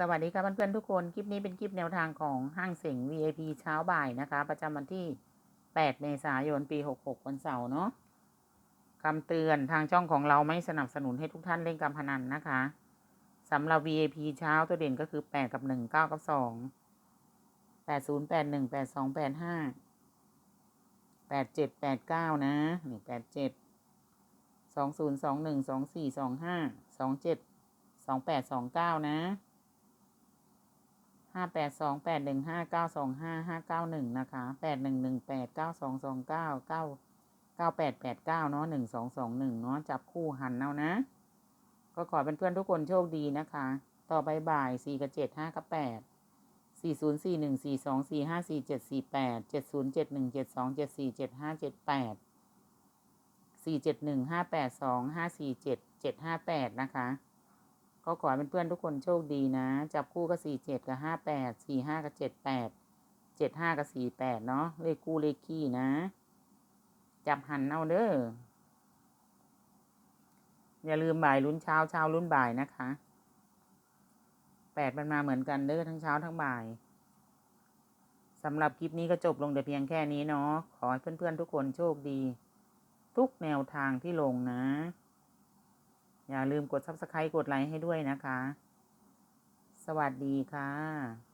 สวัสดีค่ะเพื่อนๆทุกคน คลิปนี้เป็นคลิปแนวทางของห้างเสง VIP เช้าบ่ายนะคะ ประจำวันที่ 8 เมษายน ปี 66 วันเสาร์เนาะคำเตือนทางช่องของเราไม่สนับสนุนให้ทุกท่านเล่นการพนันนะคะสำหรับ VIP เช้าตัวเด่นก็คือ 8 กับ 1 9 กับ 2 8 0 8 1 8 2 8 5 8 7 8 9 นะนี่8 7 2 0 2 1 2 4 2 5 2 7 2 8 2 9 นะ ห้าแปดสองแปดหนึ่งห้าเก้าสองห้าห้าเก้าหนึ่งนะคะแปดหนึ่งหนึ่งแปดเก้าสองสองเก้าเก้าเก้าแปดแปดเก้าเนาะหนึ่งสองสองหนึ่งเนาะจับคู่หันเอานะ ก็ขอเป็นเพื่อนทุกคนโชคดีนะคะ ต่อไปบ่ายสี่กับเจ็ดห้ากับแปดสี่ศูนย์สี่หนึ่งสี่สองสี่ห้าสี่เจ็ดสี่แปดเจ็ดศูนย์เจ็ดหนึ่งเจ็ดสองเจ็ดสี่เจ็ดห้าเจ็ดแปดสี่เจ็ดหนึ่งห้าแปดสองห้าสี่เจ็ดเจ็ดห้าแปดนะคะ ก็ขอให้เพื่อนๆทุกคนโชคดีนะ จับคู่ก็สี่เจ็ดกับห้าแปดสี่ห้ากับเจ็ดแปดเจ็ดห้ากับสี่แปดเนาะเลขคู่เลขขี้นะ จับหันเอาเด้ออย่าลืมบ่ายลุ้นเช้าเช้าลุ้นบ่ายนะคะแปดมันมาเหมือนกันเด้อทั้งเช้าทั้งบ่ายสำหรับคลิปนี้ก็จบลงแต่เพียงแค่นี้เนาะขอให้เพื่อนๆทุกคนโชคดี ทุกแนวทางที่ลงนะ ลืมกด subscribe กดไลค์ให้ด้วยนะคะ สวัสดีค่ะ